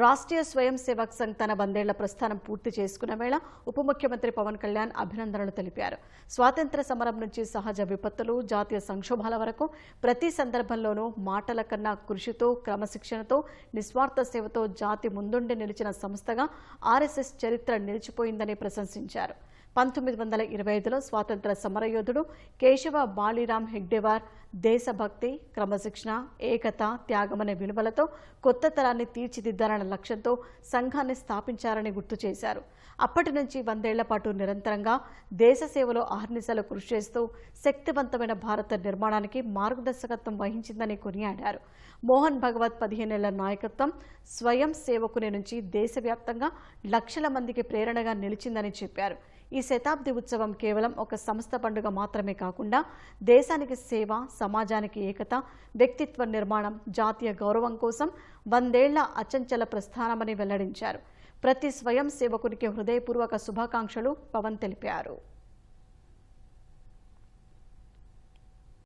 రాష్ట్రీయ స్వయం సేవక్ సంఘ్ తన వందేళ్ళ ప్రస్థానం పూర్తి చేసుకున్న వేళ ఉప ముఖ్యమంత్రి పవన్ కళ్యాణ్ అభినందనలు తెలిపారు. స్వాతంత్ర సమరం నుంచి సహజ విపత్తులు జాతీయ సంక్షోభాల వరకు ప్రతి సందర్భంలోనూ మాటల కన్నా కృషితో క్రమశిక్షణతో నిస్వార్థ సేవతో జాతి ముందుండి నిలిచిన సంస్థగా ఆర్ఎస్ఎస్ చరిత్ర నిలిచిపోయిందని ప్రశంసించారు. పంతొమ్మిది వందల ఇరవై ఐదులో స్వాతంత్ర సమరయోధుడు కేశవ బాలీరామ్ హెగ్డేవార్ దేశభక్తి క్రమశిక్షణ ఏకత త్యాగమనే విలువలతో కొత్త తరాన్ని తీర్చిదిద్దాలన్న లక్ష్యంతో సంఘాన్ని స్థాపించారని గుర్తు చేశారు. అప్పటి నుంచి వందేళ్ళ పాటు నిరంతరంగా దేశ సేవలో ఆహర్నిశలు కృషి చేస్తూ శక్తివంతమైన భారత నిర్మాణానికి మార్గదర్శకత్వం వహించిందని కొనియాడారు. మోహన్ భగవత్ పదిహేనేళ్ళ నాయకత్వం స్వయం సేవకుని నుంచి దేశవ్యాప్తంగా లక్షల మందికి ప్రేరణగా నిలిచిందని చెప్పారు. ఈ శతాబ్ది ఉత్సవం కేవలం ఒక సంస్థ పండుగ మాత్రమే కాకుండా దేశానికి సేవ సమాజానికి ఏకత వ్యక్తిత్వ నిర్మాణం జాతీయ గౌరవం కోసం వందేళ్ళ అచంచల ప్రస్థానమని వెల్లడించారు. ప్రతి స్వయం సేవకునికి హృదయపూర్వక శుభాకాంక్షలు పవన్ తెలిపారు.